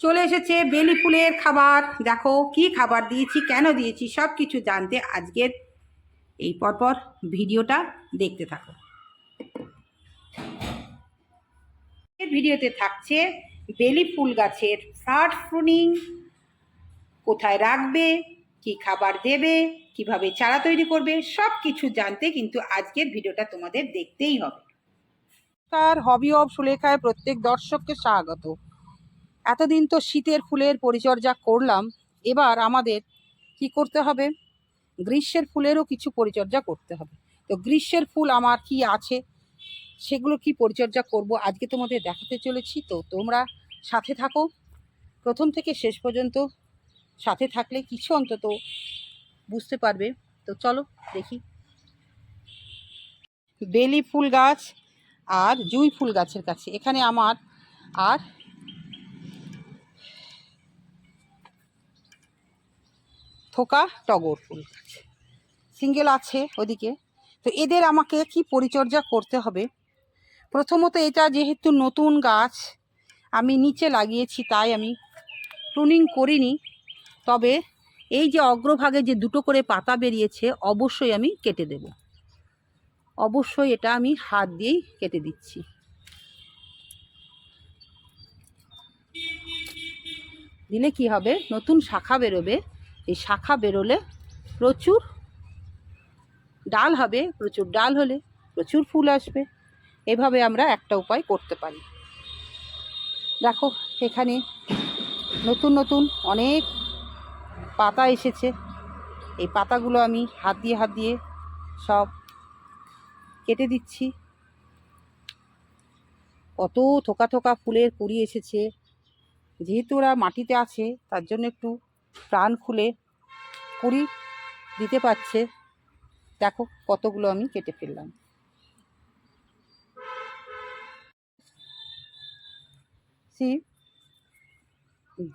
চলে এসেছে বেলি ফুলের খাবার। দেখো কি খাবার দিয়েছি, কেন দিয়েছি সব কিছু জানতে আজকের এই পরপর ভিডিওটা দেখতে থাকো। ভিডিওতে থাকছে বেলি ফুল গাছের ফ্লাড প্রুনিং, কোথায় রাখবে, কি খাবার দেবে, কীভাবে চারা তৈরি করবে সব কিছু জানতে কিন্তু আজকের ভিডিওটা তোমাদের দেখতেই হবে। তার হবি অফ সুলেখায় প্রত্যেক দর্শককে স্বাগত। এতদিন তো শীতের ফুলের পরিচর্যা করলাম, এবার আমাদের কি করতে হবে? গ্রীষ্মের ফুলেরও কিছু পরিচর্যা করতে হবে। তো গ্রীষ্মের ফুল আমার কি আছে, সেগুলো কি পরিচর্যা করব আজকে তোমাদের দেখাতে চলেছি। তো তোমরা সাথে থাকো, প্রথম থেকে শেষ পর্যন্ত সাথে থাকলে কিছু অন্তত বুঝতে পারবে। তো চলো দেখি। বেলি ফুল গাছ আর জুঁই ফুল গাছের কাছে, এখানে আমার আর থোকা টগর ফুল সিঙ্গেল আছে ওদিকে। তো এদের আমাকে কি পরিচর্যা করতে হবে? প্রথমত এটা যেহেতু নতুন গাছ, আমি নিচে লাগিয়েছি, তাই আমি প্রুনিং করিনি। তবে এই যে অগ্রভাগে যে দুটো করে পাতা বেরিয়েছে, অবশ্যই আমি কেটে দেব। অবশ্যই এটা আমি হাত দিয়েই কেটে দিচ্ছি। দিলে কি হবে? নতুন শাখা বেরোবে। এই শাখা বেরোলে প্রচুর ডাল হবে, প্রচুর ডাল হলে প্রচুর ফুল আসবে। এভাবে আমরা একটা উপায় করতে পারি। দেখো, এখানে নতুন নতুন অনেক পাতা এসেছে। এই পাতাগুলো আমি হাত দিয়ে হাত দিয়ে সব কেটে দিচ্ছি। কত থোকা থোকা ফুলের কুড়ি এসেছে। যেহেতু ওরা মাটিতে আছে, তার জন্য একটু প্রাণ খুলে কুড়ি দিতে পারছে। দেখো কতগুলো আমি কেটে ফেললাম। সি,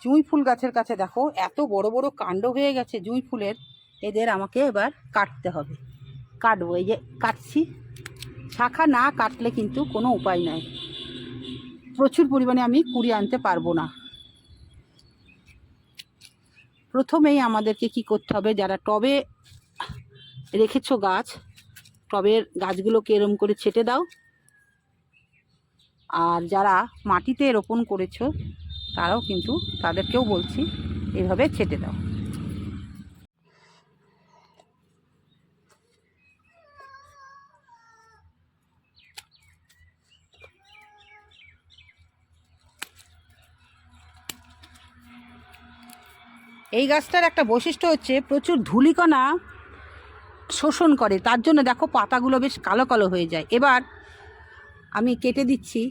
জুঁই ফুল গাছের কাছে দেখো এত বড় বড় কাণ্ড হয়ে গেছে জুঁই ফুলের। এদের আমাকে এবার কাটতে হবে। কাটবো, এই যে কাটছি। শাখা না কাটলে কিন্তু কোনো উপায় নাই। প্রচুর পরিমাণে আমি কুড়ি আনতে পারব না। প্রথমেই আমাদেরকে কি করতে হবে, যারা টবে রেখেছো গাছ, টবের গাছগুলোকে এরম করে ছেটে দাও। আর যারা মাটিতে রোপণ করেছ, তারাও কিন্তু তাদেরকেও বলছি, এভাবে ছেটে দাও। এই গাছটার একটা বৈশিষ্ট্য হচ্ছে প্রচুর ধুলিকণা শোষণ করে। তার জন্য দেখো পাতাগুলো বেশ কালো কালো হয়ে যায়। এবার আমি কেটে দিচ্ছি।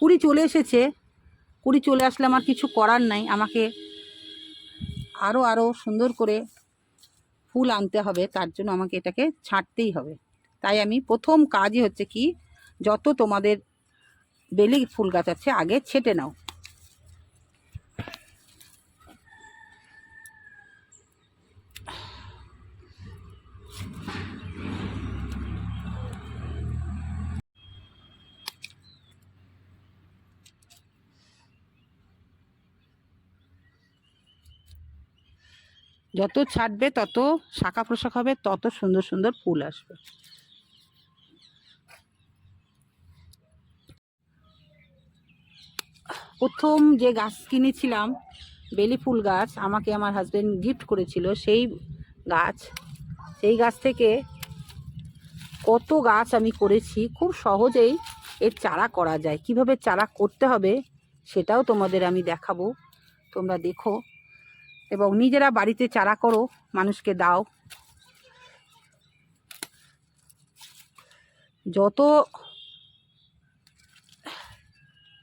কুড়ি চলে এসেছে। কুড়ি চলে আসলে আমার কিছু করার নাই। আমাকে আরও আরও সুন্দর করে ফুল আনতে হবে। তার জন্য আমাকে এটাকে ছাঁটতেই হবে। তাই আমি প্রথম কাজই হচ্ছে কি, যত তোমাদের বেলি ফুল গাছ আছে, আগে ছেটে নাও। যত ছাড়বে, তত শাখা প্রশাখ হবে, তত সুন্দর সুন্দর ফুল আসবে। প্রথম যে গাছ কিনেছিলাম, বেলি ফুল গাছ, আমাকে আমার হাজবেন্ড গিফট করেছিল, সেই গাছ। সেই গাছ থেকে কত গাছ আমি করেছি, খুব সহজেই এর চারা করা যায়। কীভাবে চারা করতে হবে, সেটাও তোমাদের আমি দেখাবো। তোমরা দেখো। এবং নিজেরা বাড়িতে চারা করো, মানুষকে দাও। যত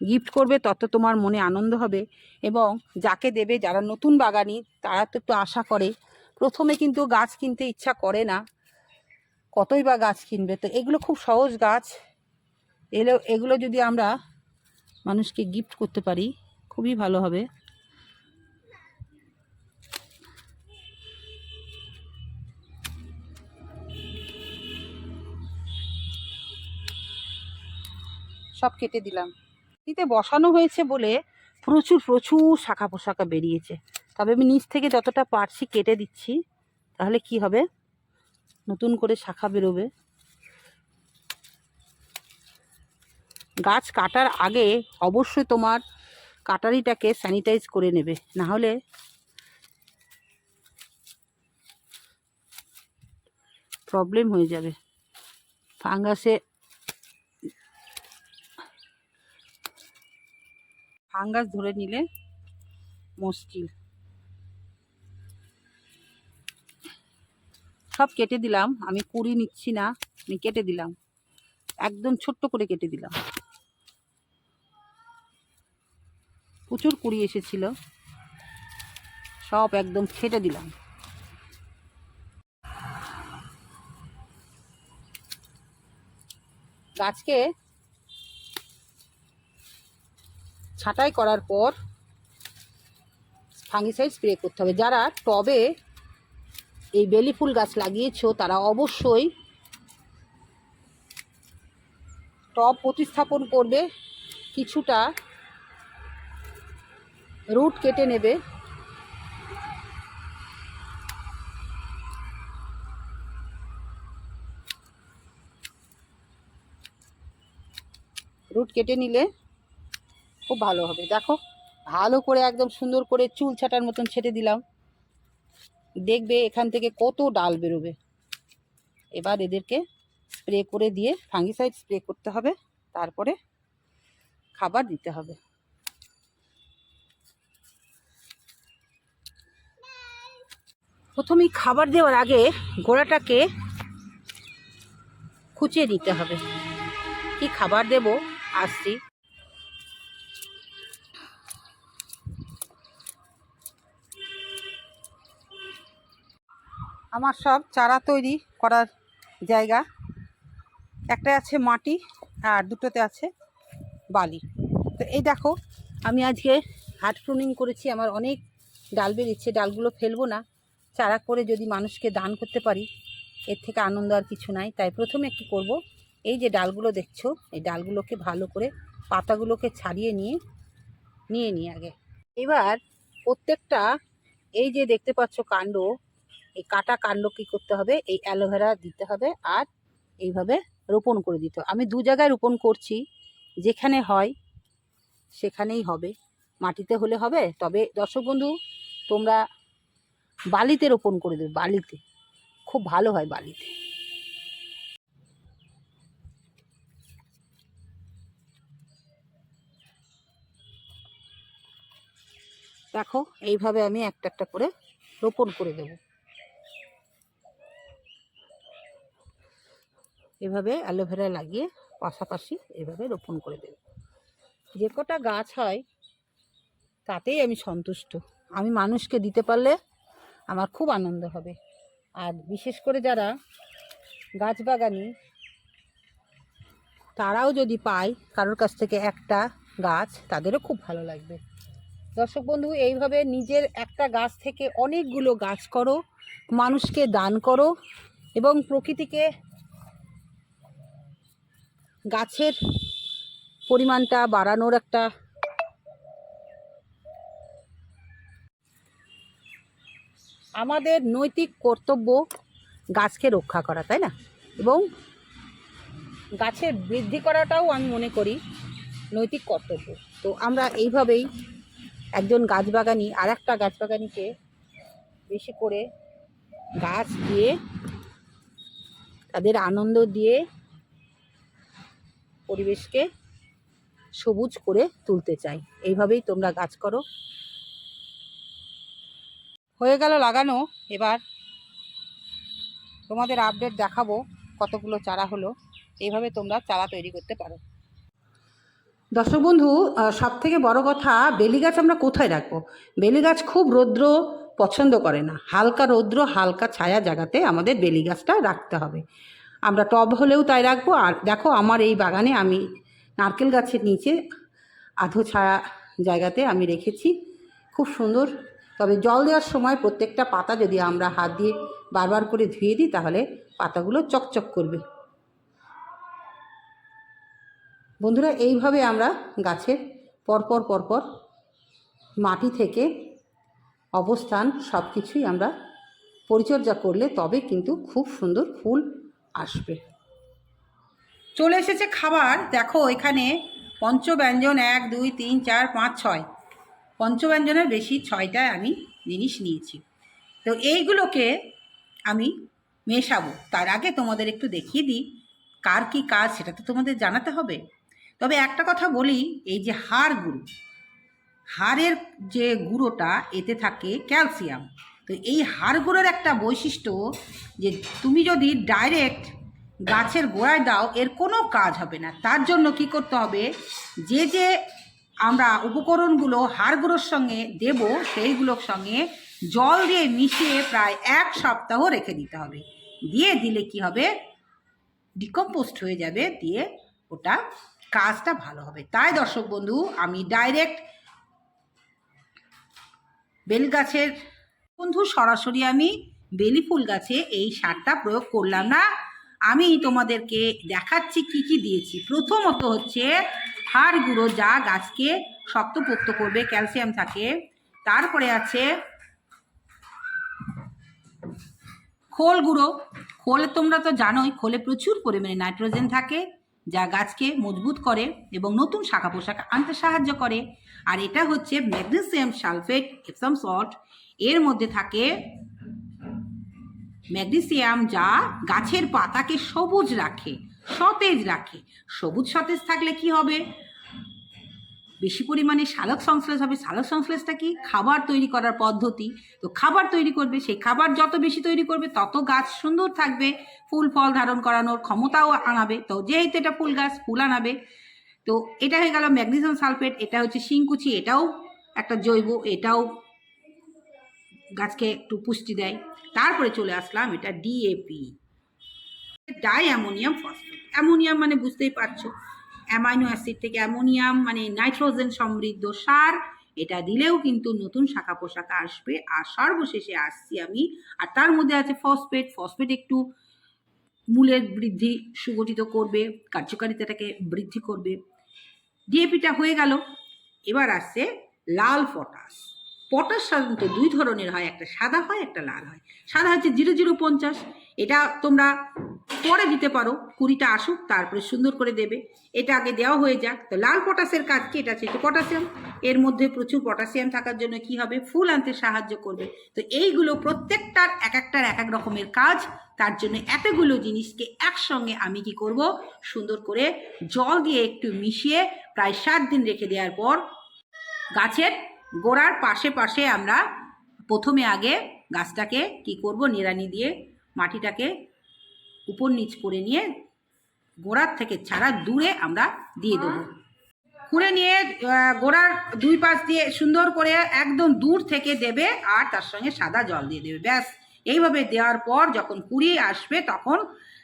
গিফট করবে, তত তোমার মনে আনন্দ হবে এবং যাকে দেবে, যারা নতুন বাগানি, তারা তো একটু আশা করে। প্রথমে কিন্তু গাছ কিনতে ইচ্ছা করে না। কতই বা গাছ কিনবে? তো এগুলো খুব সহজ গাছ। এগুলো এগুলো যদি আমরা মানুষকে গিফট করতে পারি, খুবই ভালো হবে। সব কেটে দিলাম। মাটিতে বসানো হয়েছে বলে প্রচুর প্রচুর শাখা পোশাখা বেরিয়েছে। তবে আমি নিচ থেকে যতটা পারছি কেটে দিচ্ছি, তাহলে কি হবে? নতুন করে শাখা বেরোবে। গাছ কাটার আগে অবশ্যই তোমার কাটারিটাকে স্যানিটাইজ করে নেবে, না হলে প্রবলেম হয়ে যাবে। ফাঙ্গাসে ফাঙ্গাস ধরে নিলে মুশকিল। সব কেটে দিলাম। আমি কুড়ি নিচ্ছি না, আমি কেটে দিলাম। একদম ছোট্ট করে কেটে দিলাম। প্রচুর কুড়ি এসেছিল। সব একদম ছেটে দিলাম। গাছকে ছাঁটাই করার পর ফাঙ্গিসাইড স্প্রে করতে হবে। যারা টবে এই বেলি ফুল গাছ লাগিয়েছো, তারা অবশ্যই টব প্রতিস্থাপন করবে, কিছুটা রুট কেটে নেবে। রুট কেটে নিলে খুব ভালো হবে। দেখো, ভালো করে একদম সুন্দর করে চুল ছাটার মতন ছেটে দিলাম। দেখবে এখান থেকে কত ডাল বেরোবে। এবার এদেরকে স্প্রে করে দিয়ে ফাঙ্গিসাইড স্প্রে করতে হবে। তারপরে খাবার দিতে হবে। প্রথমেই খাবার দেওয়ার আগে গোড়াটাকে খুঁচিয়ে দিতে হবে। কি খাবার দেব? আসছি। আমার সব চারা তৈরি করার জায়গা। একটা আছে মাটি আর দুটোতে আছে বালি। তো এই দেখো, আমি আজকে হাট প্রুনিং করেছি, আমার অনেক ডাল বেরিয়েছে, ডালগুলো ফেলব না। চারা করে যদি মানুষকে দান করতে পারি, এর থেকে আনন্দ আর কিছু নাই। তাই প্রথমে কি করব, এই যে ডালগুলো দেখছ, এই ডালগুলোকে ভালো করে পাতাগুলোকে ছাড়িয়ে নিয়ে নিয়ে নিই আগে। এবার প্রত্যেকটা এই যে দেখতে পাচ্ছ কাণ্ড এই কাটা কাণ্ড কী করতে হবে? এই অ্যালোভেরা দিতে হবে আর এইভাবে রোপণ করে দিতে হবে। আমি দু জায়গায় রোপণ করছি। যেখানে হয়, সেখানেই হবে। মাটিতে হলে হবে। তবে দর্শক বন্ধু, তোমরা বালিতে রোপণ করে দেবে, বালিতে। খুব ভালো হয় বালিতে। দেখো, এইভাবে আমি একটা একটা করে রোপণ করে দেব। এভাবে অ্যালোভেরা লাগিয়ে পাশাপাশি এভাবে রোপণ করে দেব। যে কটা গাছ হয়, তাতেই আমি সন্তুষ্ট। আমি মানুষকে দিতে পারলে আমার খুব আনন্দ হবে। আর বিশেষ করে যারা গাছ বাগানি তারাও যদি পায়, কারোর কাছ থেকে একটা গাছ, তাদেরও খুব ভালো লাগবে। দর্শক বন্ধু, এইভাবে নিজের একটা গাছ থেকে অনেকগুলো গাছ করো, মানুষকে দান করো এবং প্রকৃতিকে গাছের পরিমাণটা বাড়ানোর একটা আমাদের নৈতিক কর্তব্য গাছকে রক্ষা করা, তাই না? এবং গাছের বৃদ্ধি করাটাও আমি মনে করি নৈতিক কর্তব্য। তো আমরা এইভাবেই একজন গাছবাগানি আর একটা গাছবাগানিকে বেশি করে গাছ দিয়ে তাদের আনন্দ দিয়ে পরিবেশকে সবুজ করে তুলতে চাই। এইভাবেই তোমরা গাছ করো। হয়ে গেল লাগানো। এবার তোমাদের আপডেট দেখাবো কতগুলো চারা হলো। এইভাবে তোমরা চারা তৈরি করতে পারো। দর্শক বন্ধু সব থেকে বড় কথা, বেলি গাছ আমরা কোথায় রাখব? বেলি গাছ খুব রৌদ্র পছন্দ করে না। হালকা রৌদ্র, হালকা ছায়া জায়গাতে আমাদের বেলি গাছটা রাখতে হবে। আমরা টব হলেও তাই রাখব। আর দেখো আমার এই বাগানে আমি নারকেল গাছের নিচে আধো ছায়া জায়গাতে আমি রেখেছি। খুব সুন্দর। তবে জল দেওয়ার সময় প্রত্যেকটা পাতা যদি আমরা হাত দিয়ে বারবার করে ধুয়ে দিই, তাহলে পাতাগুলো চকচক করবে। বন্ধুরা, এইভাবে আমরা গাছের পরপর পরপর মাটি থেকে অবস্থান সব কিছুই আমরা পরিচর্যা করলে তবে কিন্তু খুব সুন্দর ফুল আসবে। চলে এসেছে খাবার। দেখো, এখানে পঞ্চব্যঞ্জন এক, দুই, তিন, চার, পাঁচ, ছয়। পঞ্চব্যঞ্জনের বেশি ছয়টায় আমি জিনিস নিয়েছি। তো এইগুলোকে আমি মেশাবো। তার আগে তোমাদের একটু দেখিয়ে দিই, কার কি কাজ সেটা তো তোমাদের জানাতে হবে। তবে একটা কথা বলি, এই যে হাড় গুঁড়ো, হাড়ের যে গুঁড়োটা, এতে থাকে ক্যালসিয়াম। তো এই হাড় গুঁড়োর একটা বৈশিষ্ট্য যে তুমি যদি ডাইরেক্ট গাছের গোড়ায় দাও, এর কোনো কাজ হবে না। তার জন্য কি করতে হবে? যে যে আমরা উপকরণগুলো হাড় গুঁড়োর সঙ্গে দেব, সেইগুলোর সঙ্গে জল দিয়ে মিশিয়ে প্রায় এক সপ্তাহ রেখে দিতে হবে। দিয়ে দিলে কি হবে? ডিকম্পোস্ট হয়ে যাবে, দিয়ে ওটা কাজটা ভালো হবে। তাই দর্শক বন্ধু, আমি ডাইরেক্ট বেল গাছের বন্ধু, সরাসরি আমি বেলি ফুল গাছে এই সারটা প্রয়োগ করলাম না। আমি তোমাদেরকে দেখাচ্ছি কি কি দিয়েছি। প্রথমত হচ্ছে হাড় গুঁড়ো যা গাছকে শক্তপোক্ত করবে, ক্যালসিয়াম থাকে। তারপরে আছে খোল গুঁড়ো। খোল তোমরা তো জানোই, খোলে প্রচুর পরিমাণে নাইট্রোজেন থাকে, যা গাছকে মজবুত করে এবং নতুন শাখা পোশাক আনতে সাহায্য করে। আর এটা হচ্ছে ম্যাগনেসিয়াম সালফেট এপসাম সল্ট এর মধ্যে থাকে ম্যাগনেসিয়াম যা গাছের পাতাকে সবুজ রাখে, সতেজ রাখে। সবুজ সতেজ থাকলে কি হবে? বেশি পরিমাণে সালোক সংশ্লেষ হবে। সালোক সংশ্লেষটা কি? খাবার তৈরি করার পদ্ধতি। তো খাবার তৈরি করবে, সেই খাবার যত বেশি তৈরি করবে, তত গাছ সুন্দর থাকবে। ফুল ফল ধারণ করানোর ক্ষমতাও আনাবে। তো যেহেতু এটা ফুল গাছ, ফুল আনাবে, তো এটা হয়ে গেল ম্যাগনেসিয়াম সালফেট, এটা হচ্ছে শিংকুচি, এটাও একটা জৈব, এটাও গাছকে একটু পুষ্টি দেয়। তারপরে চলে আসলাম এটা DAP di ammonium phosphate ammonium মানে বুঝতেই পারছ। অ্যামাইনো অ্যাসিড থেকে অ্যামোনিয়াম মানে নাইট্রোজেন সমৃদ্ধ সার। এটা দিলেও কিন্তু নতুন শাখা পোশাকা আসবে। আর সর্বশেষে আসছি আমি। আর তার মধ্যে আছে ফসফেট ফসফেট একটু মূলের বৃদ্ধি সুগঠিত করবে। কার্যকারিতাটাকে বৃদ্ধি করবে। ডিএপিটা হয়ে গেল। এবার আসছে লাল পটাশ। পটাশ সাধারণত দুই ধরনের হয়, একটা সাদা হয়, একটা লাল হয়। সাদা হচ্ছে জিরো জিরো পঞ্চাশ। এটা তোমরা পরে দিতে পারো, কুড়িটা আসুক, তারপরে সুন্দর করে দেবে। এটা আগে দেওয়া হয়ে যাক। তো লাল পটাশের কাজ কি? এটা হচ্ছে পটাশিয়াম। এর মধ্যে প্রচুর পটাশিয়াম থাকার জন্য কি হবে? ফুল আনতে সাহায্য করবে। তো এইগুলো প্রত্যেকটার এক একটার এক এক রকমের কাজ। তার জন্য এতগুলো জিনিসকে একসঙ্গে আমি কি করব? সুন্দর করে জল দিয়ে একটু মিশিয়ে প্রায় সাত দিন রেখে দেওয়ার পর গাছের গোড়ার পাশে পাশে আমরা প্রথমে আগে গাছটাকে কি করব, নিড়ানি দিয়ে মাটিটাকে উপর নিচ করে নিয়ে গোড়ার থেকে ছাড়া দূরে আমরা দিয়ে দেবো। খুঁড়ে নিয়ে গোড়ার দুই পাশ দিয়ে সুন্দর করে একদম দূর থেকে দেবে আর তার সঙ্গে সাদা জল দিয়ে দেবে। ব্যাস, এইভাবে দেওয়ার পর যখন কুড়িয়ে আসবে তখন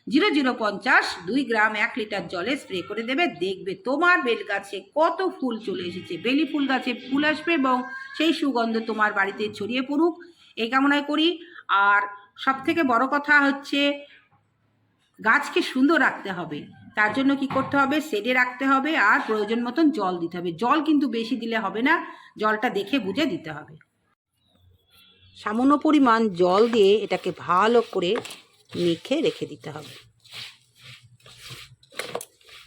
জিরো জিরো পঞ্চাশ দুই গ্রাম এক লিটার জলে স্প্রে করে দেবে। দেখবে তোমার বেল গাছে কত ফুল চলে এসেছে। বেলি ফুল গাছে ফুল আসবে এবং সেই সুগন্ধ তোমার বাড়িতে ছড়িয়ে পড়ুক। এই কামনায় করি। আর সব থেকে বড় কথা হচ্ছে, গাছকে সুন্দর রাখতে হবে। তার জন্য কি করতে হবে? সেডে রাখতে হবে আর প্রয়োজন মতন জল দিতে হবে। জল কিন্তু বেশি দিলে হবে না, জলটা দেখে বুঝে দিতে হবে। সামান্য পরিমাণ জল দিয়ে এটাকে ভালো করে মেখে রেখে দিতে হবে।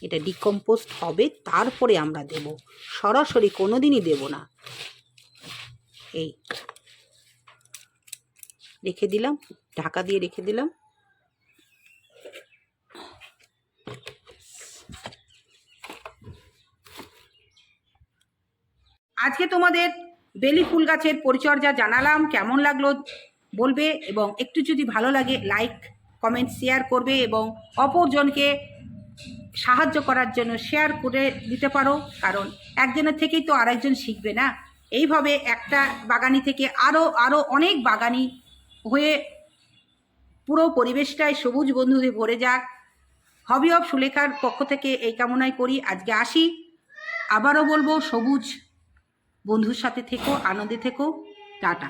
এটা ডিকম্পোস্ট হবে, তারপরে আমরা দেব। সরাসরি কোনো দিনই দেব না। এই রেখে দিলাম, ঢাকা দিয়ে রেখে দিলাম। আজকে তোমাদের বেলি ফুল গাছের পরিচর্যা জানালাম, কেমন লাগল বলবে? এবং একটু যদি ভালো লাগে লাইক কমেন্ট শেয়ার করবে এবং অপরজনকে সাহায্য করার জন্য শেয়ার করে দিতে পারো। কারণ একজনের থেকেই তো আরেকজন শিখবে না। এইভাবে একটা বাগানি থেকে আরও আরও অনেক বাগানি হয়ে পুরো পরিবেশটাই সবুজ বন্ধুদের ভরে যাক। হবি অফ সুলেখার পক্ষ থেকে এই কামনাই করি। আজকে আসি। আবারও বলব, সবুজ বন্ধুর সাথে থেকো, আনন্দে থেকো। টাটা।